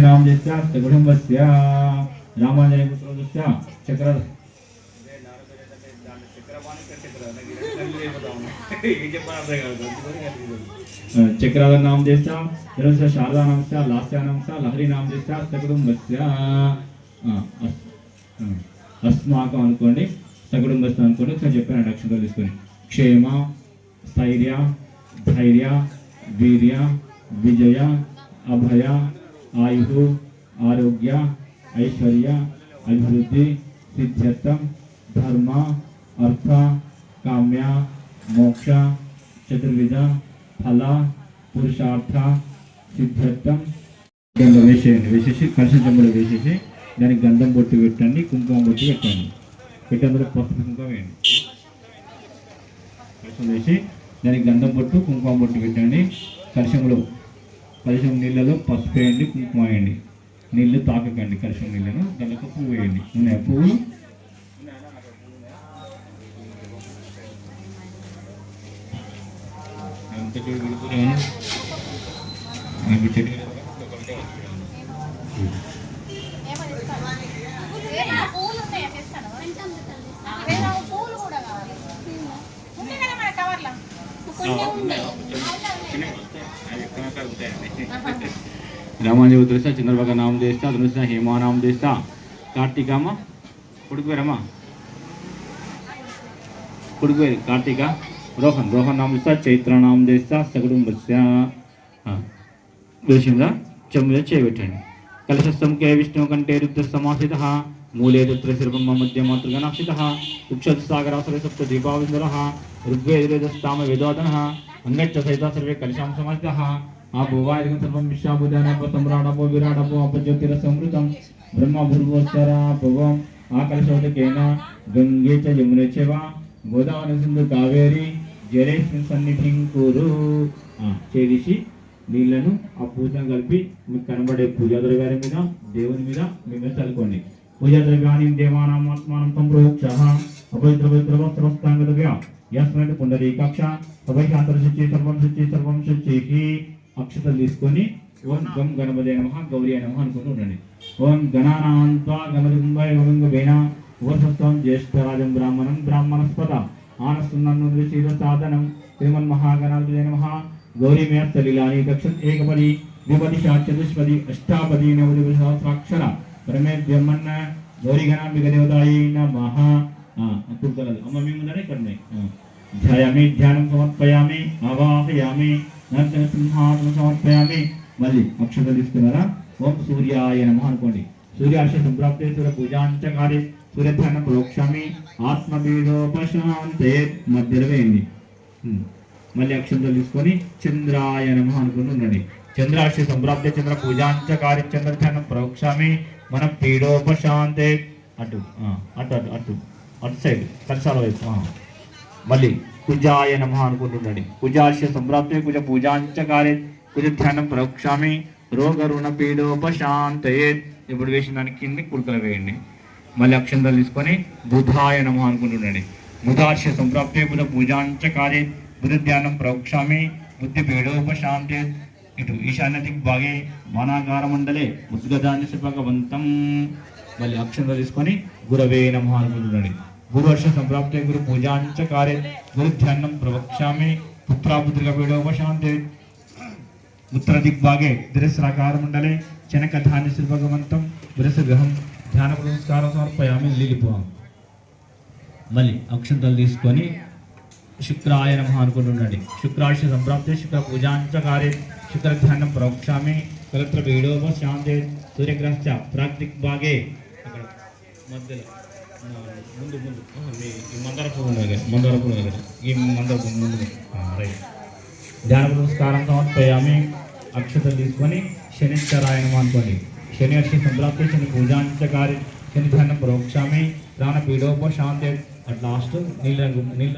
నామజస్య కుటుంబస్య రామాంజనేయపుత్రస్య చక్ర చక్రాల శారదా ధనుష శారదానాంశ లాస్యానాంశ లహరి నామజస్య సకుటుంబస్య అస్మాకం అనుకోండి సకుటుంబస్య అనుకోండి ఒకసారి చెప్పాను అక్షంతో తీసుకొని క్షేమ స్థైర్య ధైర్య వీర్య విజయ అభయ ఆయుధు ఆరోగ్య ఐశ్వర్య అభివృద్ధి సిద్ధ్యర్థం ధర్మ అర్థ కామ్య మోక్ష చతుర్విధ ఫల పురుషార్థ సిద్ధ్యర్థం. గంధం వేసేయండి వేసేసి కలిసి చెంబులో వేసేసి దానికి గంధం బొట్టు పెట్టండి కుంకుమ బొట్టు పెట్టండి. పెట్టి అందులో పసుపు కుంకుమ వేయండి. కలిసి వేసి దానికి గంధం బొట్టు కుంకుమ బొట్టు పెట్టండి. కలశంలో కలశం నీళ్ళలో పసుపు వేయండి కుంకుమ వేయండి. నీళ్ళు తాకకండి కలశం నీళ్ళను దాంట్లో పువ్వు వేయండి. ఉన్నాయి పువ్వు ఎంత చెడు విడుపులేమో. నాకు చెట్టు రామాంజీ ఉద్దేశ చంద్రబాబు నామం చేస్తా ధనుష హేమా నామం చేస్తా కార్తీకమ్మ కొడుకువేరమ్మా కొడుకువేరు కార్తీక రోహన్ రోహన్ నామం చేస్తా చైత్ర నామం చేస్తా సకుటుంబస్య వేసిందా చెమ్మిద చేయబెట్టండి కలశస్థం కే విష్ణు కంటే రుద్ర సమాసిత మూలే రుద్ర శిల్పం మధ్య మాతృగణాస్థిత ఉక్షత్ సాగరాసుర సప్త దీపావిందర ఋగ్వేదస్తామ వేదోదన అంగచ్చ సహిత సర్వే కలశాం సమాసిత ఆ భువాయుగం సర్వం పతం రాడపో విరాడపో అపజ్యోతిర సంవృతం బ్రహ్మ భూర్వోచ్చర భువం ఆ గంగే చ యమునే చ వా గోదావరి సింధు కావేరి జలేస్మిన్ సన్నిధిం కురు. ఆ, చేసి నీళ్ళను ఆ కలిపి మీకు కనబడే పూజా ద్రవ్యాల మీద దేవుని మీద మీ మీద చల్లుకోండి. పూజా ద్రవ్యాన్ని దేవానాం ఆత్మానం సంప్రోక్ష అపవిత్ర పవిత్ర వస్త్రవస్తాంగ ద్రవ్య యస్మైన పుండరీకాక్ష అభయశాంతర శుచి సర్వం శుచి సర్వం శుచి. అక్షతలు తీసుకొని ఓం గం గణపతి నమ గౌరీ నమ అనుకుంటూ ఉండండి. ఓం గణానాంత్వా గణపతి ఓం వేణ జ్యేష్ఠరాజం బ్రాహ్మణం బ్రాహ్మణస్పద ఆనస్తున్నం సాధనం శ్రీమన్ మహాగణాధిపతి నమ గౌరీ మేత్తలిలాని దక్షిణ ఏకపది ద్విపది చతుష్పది అష్టాపది నవది సహస్రాక్షర పరమే బ్రహ్మన్న గౌరీ గణాంబిక దేవతాయి నమః. అప్పుడు అమ్మ మీ ముందరే ఇక్కడ ఉన్నాయి ఆ. ధ్యాయామి ధ్యానం సమర్పయామి ఆవాహయామి. నర్తన సింహాసనం సమర్పయామి మళ్ళీ అక్షత తీసుకున్నారా ఓం సూర్యాయ నమ అనుకోండి. సూర్యాశ సంప్రాప్తే సూర్య పూజాంచకారి సూర్యధ్యానం ప్రోక్షామి. ఆత్మబీడోపశాంతే మధ్యలో వేయండి. మళ్ళీ అక్షంతలు తీసుకొని చంద్రాయ నమ అనుకుని ఉండండి. చంద్రాశి సంప్రాప్తి చంద్ర పూజాంచకారి చంద్రధ్యానం ప్రోక్షామి. మన పీడోపశాంతే. అటు అటు అటు అటు అటు సైడ్ కలసాల వైపు. మళ్ళీ కుజాయ నమ అనుకుంటున్నాడు కుజాశ సంప్రాప్తి కుజ పూజాంచకారే కుజ ధ్యానం ప్రోక్షామి రోగ రుణ పీడోపశాంతయే ఇప్పుడు వేసిన దానికి కింద కుడుకలు వేయండి. మళ్ళీ అక్షంతలు తీసుకొని బుధాయ నమ అనుకుంటుండండి. బుధాశ సంప్రాప్తే బుధ పూజాంచకారే బుధ ధ్యానం ప్రోక్షామి బుద్ధి పీడోపశాంతే ఇటు ఈశాన్య దిగ్భాగే బాణాగార మండలే ఉద్గదాన్ని శిల్పకవంతం మళ్ళీ అక్షంతలు తీసుకొని గురవే నమ అనుకుంటుండండి. భూవర్ష సంప్రాప్తే గురు పూజాంచకారే గురు ధ్యానం ప్రవక్ష్యామి పుత్రాపుత్రిక పీడోపశాంతే ఉత్తర దిగ్భాగే దిరస్రాకార మండలే చనక ధాన్య శిల్పగవంతం విరస గ్రహం ధ్యాన పురస్కారం సమర్పయామి లీలిపోవాం మళ్ళీ అక్షంతలు తీసుకొని శుక్రాయ నమ అనుకుంటుండండి శుక్రాశ సంప్రాప్తే శుక్ర పూజాంచకారే శుక్ర ధ్యానం ప్రవక్ష్యామి। కలత్ర వీడోప శాంతే సూర్యగ్రహ ప్రాక్తిక్ భాగే అక్కడ మధ్యలో. ముందు ముందు మీ ఈ మందరపు పువ్వు ఈ మందరపు ముందు. రైట్ ధ్యాన పురస్కారం సమర్పయామి అక్షతలు తీసుకొని శనిశ్చరాయణం అనుకోండి శని అక్షి సంప్రాప్తి శని పూజాంచకారి శని ధ్యానం ప్రోక్షామి ప్రాణ పీడోప శాంతి అట్ లాస్ట్ నీళ్ళ నీళ్ళ